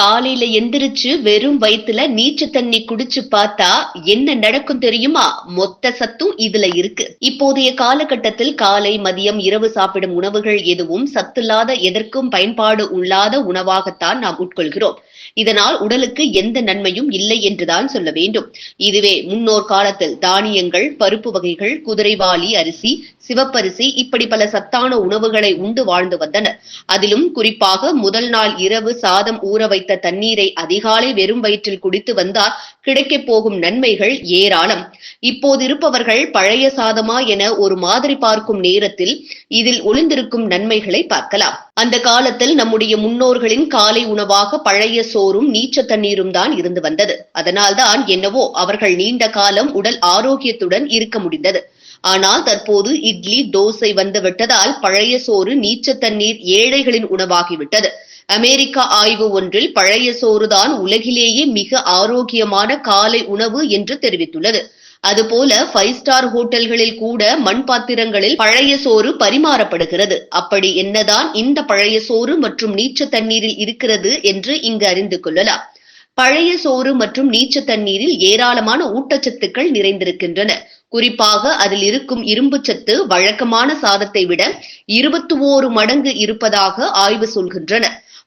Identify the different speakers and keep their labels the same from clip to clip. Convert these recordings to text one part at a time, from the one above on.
Speaker 1: காலையில எந்திரிச்சு வெறும் வயித்துல நீச்சு தண்ணி குடிச்சு பார்த்தா என்ன நடக்கும் தெரியுமா? மொத்த சத்தும் இதுல இருக்கு. இப்போதைய காலகட்டத்தில் காலை மதியம் இரவு சாப்பிடும் உணவுகள் எதுவும் சத்தில்லாத எதற்கும் பயன்பாடு உள்ளாத உணவாகத்தான் நாம் உட்கொள்கிறோம். இதனால் உடலுக்கு எந்த நன்மையும் இல்லை என்றுதான் சொல்ல வேண்டும். இதுவே முன்னோர் காலத்தில் தானியங்கள் பருப்பு வகைகள் குதிரைவாலி அரிசி சிவப்பரிசி இப்படி பல சத்தான உணவுகளை உண்டு வாழ்ந்து வந்தனர் அதிலும் குறிப்பாக முதல் நாள் இரவு சாதம் ஊற வைத்த தண்ணீரை அதிகாலை வெறும் வயிற்றில் குடித்து வந்தால் கிடைக்கப் போகும் நன்மைகள் ஏராளம். இப்போது இருப்பவர்கள் பழைய சாதமா என ஒரு மாதிரி பார்க்கும் நேரத்தில் இதில் ஒளிந்திருக்கும் நன்மைகளை பார்க்கலாம். அந்த காலத்தில் நம்முடைய முன்னோர்களின் காலை உணவாக பழைய சோறும் நீச்ச தண்ணீரும் தான் இருந்து வந்தது. அதனால்தான் என்னவோ அவர்கள் நீண்ட காலம் உடல் ஆரோக்கியத்துடன் இருக்க முடிந்தது. ஆனால் தற்போது இட்லி தோசை வந்து விட்டதால் பழைய சோறு நீச்ச தண்ணீர் ஏழைகளின் உணவாகிவிட்டது அமெரிக்க ஆய்வு ஒன்றில் பழைய சோறுதான் உலகிலேயே மிக ஆரோக்கியமான காலை உணவு என்று தெரிவித்துள்ளது. அதுபோல ஃபைவ் ஸ்டார் ஹோட்டல்களில் கூட மண் பாத்திரங்களில் பழைய சோறு பரிமாறப்படுகிறது. அப்படி என்னதான் இந்த பழைய சோறு மற்றும் நீச்ச தண்ணீரில் இருக்கிறது என்று இங்கு அறிந்து கொள்ளலாம். பழைய சோறு மற்றும் நீச்ச தண்ணீரில் ஏராளமான ஊட்டச்சத்துக்கள் நிறைந்திருக்கின்றன. குறிப்பாக அதில் இருக்கும் இரும்பு சத்து வழக்கமான சாதத்தை விட இருபத்தி ஓரு மடங்கு இருப்பதாக ஆய்வு சொல்கின்றன.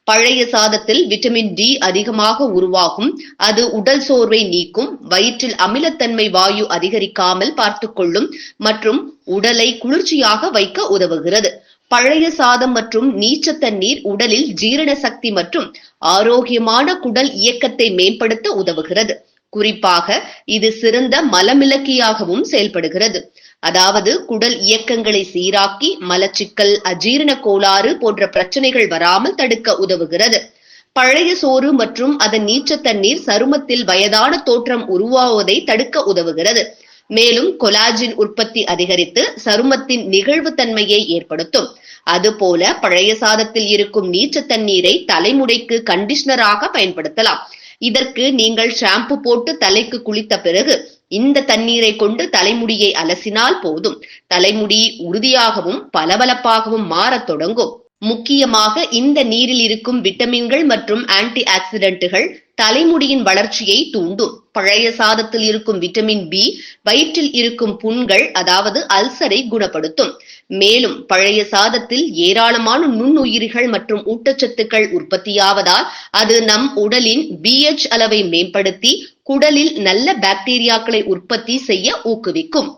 Speaker 1: பழைய சாதத்தில் விட்டமின் டி அதிகமாக உருவாகும். அது உடல் சோர்வை நீக்கும். வயிற்றில் அமிலத்தன்மை வாயு அதிகரிக்காமல் பார்த்துக்கொள்ளும் மற்றும் உடலை குளிர்ச்சியாக வைக்க உதவுகிறது. பழைய சாதம் மற்றும் நீச்ச தண்ணீர் உடலில் ஜீரண சக்தி மற்றும் ஆரோக்கியமான குடல் இயக்கத்தை மேம்படுத்த உதவுகிறது. குறிப்பாக இது சிறந்த மலமிளக்கியாகவும் செயல்படுகிறது. அதாவது குடல் இயக்கங்களை சீராக்கி மலச்சிக்கல் அஜீரண கோளாறு போன்ற பிரச்சனைகள் வராமல் தடுக்க உதவுகிறது. பழைய சோறு மற்றும் அதன் நீச்ச தண்ணீர் சருமத்தில் வயதான தோற்றம் உருவாவதை தடுக்க உதவுகிறது. மேலும் கொலாஜின் உற்பத்தி அதிகரித்து சருமத்தின் நிகழ்வு தன்மையை ஏற்படுத்தும். அதுபோல பழைய சாதத்தில் இருக்கும் நீச்ச தண்ணீரை தலைமுடிக்கு கண்டிஷனராக பயன்படுத்தலாம். இதற்கு நீங்கள் ஷாம்பு போட்டு தலைக்கு குளித்த பிறகு இந்த தண்ணீரை கொண்டு தலைமுடியை அலசினால் போதும். தலைமுடி உறுதியாகவும் பளபளப்பாகவும் மாறத் தொடங்கும். முக்கியமாக இந்த நீரில் இருக்கும் விட்டமின்கள் மற்றும் ஆன்டி ஆக்சிடென்ட்டுகள் தலைமுடியின் வளர்ச்சியை தூண்டும். பழைய சாதத்தில் இருக்கும் விட்டமின் பி வயிற்றில் இருக்கும் புண்கள் அதாவது அல்சரை குணப்படுத்தும். மேலும் பழைய சாதத்தில் ஏராளமான நுண்ணுயிரிகள் மற்றும் ஊட்டச்சத்துக்கள் உற்பத்தியாவதால் அது நம் உடலின் பிஎச் அளவை மேம்படுத்தி குடலில் நல்ல பாக்டீரியாக்களை உற்பத்தி செய்ய ஊக்குவிக்கும்.